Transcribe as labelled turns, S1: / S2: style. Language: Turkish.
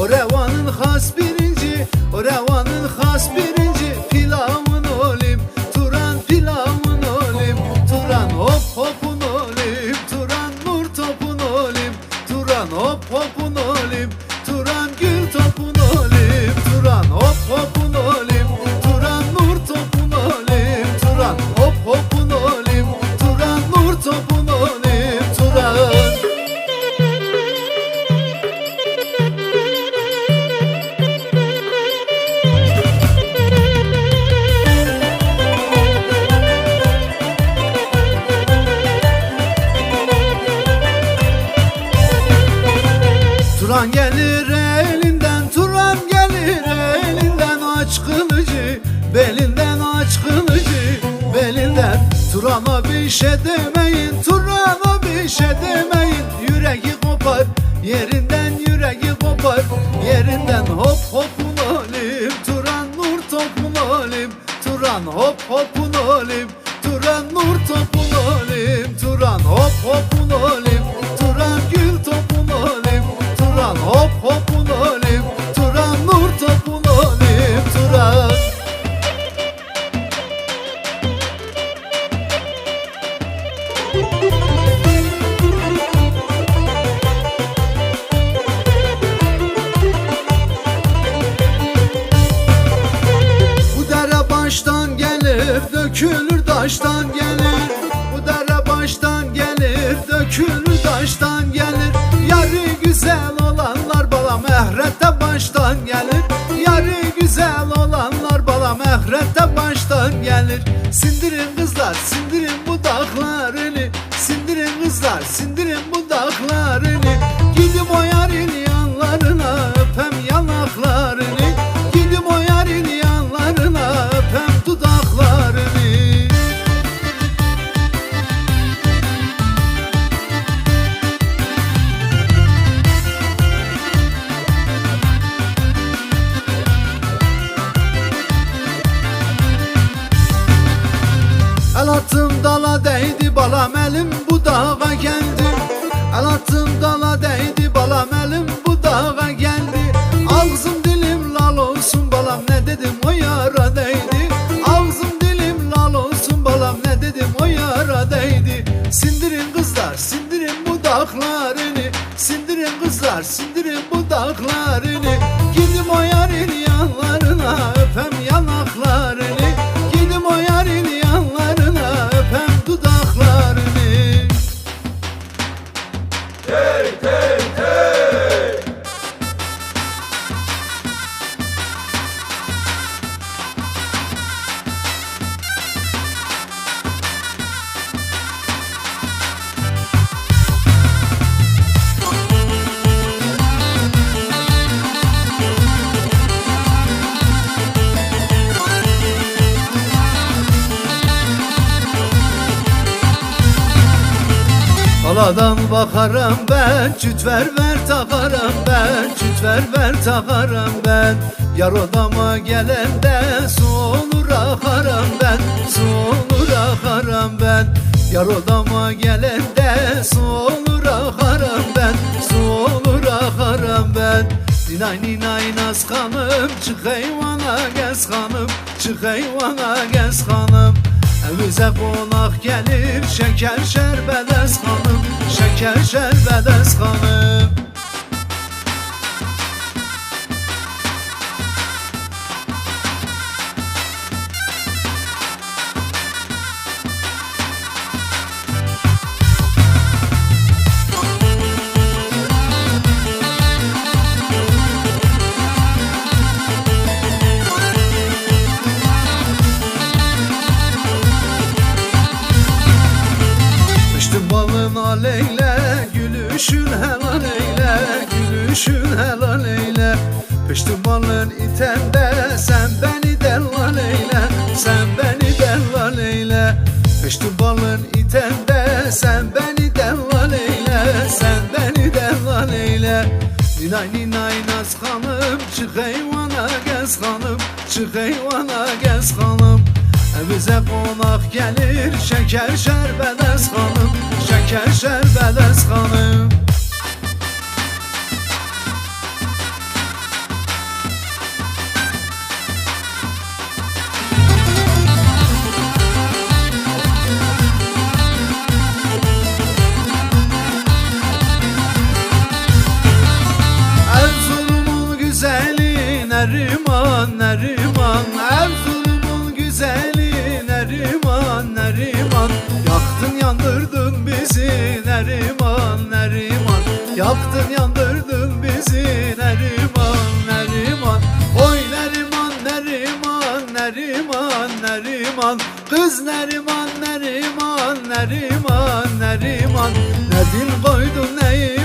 S1: O revanın has birinci O revanın has birinci. Pilavın olim Turan pilavın olim. Turan hop hopun olim Turan nur topun olim. Turan hop hopun olim Turan gül topun olim. Turan hop hopun Turan gelir elinden, Turan gelir elinden aç kılıcı Belinden aç kılıcı, belinden. Turan'a bir şey demeyin, Turan'a bir şey demeyin. Yüreği kopar, yerinden yüreği kopar. Yerinden hop hopun olim, Turan nur topun olim Turan hop hopun olim, Turan nur topun olim Turan hop hopun olim, gelir dökülür taştan gelir. Bu dere baştan gelir dökülür taştan gelir. Yarı güzel olanlar bala mehrette baştan gelir. Yarı güzel olanlar bala mehrette baştan gelir. Sindirin kızlar sindirin budaklarını Sindirin kızlar sindirin El attım dala değdi balam elim bu dağa geldi. El attım dala değdi balam elim bu dağa geldi. Ağzım dilim lal olsun balam ne dedim o yara değdi? Ağzım dilim lal olsun balam ne dedim o yara değdi? Sindirin kızlar sindirin budaklarını Sindirin kızlar sindirin budaklarını Gidim Hey, hey. Aladan bakarım ben Çüt ver ver takarım ben Çüt ver ver takarım ben. Yar odama gelende Su olur akarım ben Su olur akarım ben. Yar odama gelende Su olur akarım ben Su olur akarım ben. Ninay ninay naz hanım Çık eyvana gez hanım Çık eyvana gez hanım Evimize konak gelir şeker şerbedes hanım Şeker şerbedes hanım balın aleyhle Gülüşün helal eyle Gülüşün helal eyle. Piştim balın itende Sen beni dellal eyle Sen beni dellal eyle. Piştim balın itende Sen beni dellal eyle Sen beni dellal eyle. Ninay ninay naz hanım Çık eyvana gez hanım Çık eyvana gez hanım Evimize konak gelir şeker şerbedes hanım Şeker şerbedes hanım Neriman Neriman. Yaktın yandırdın bizi. Neriman Neriman. Oy Neriman Neriman Neriman Neriman. Kız Neriman Neriman Neriman Neriman. Nedir koydun Neriman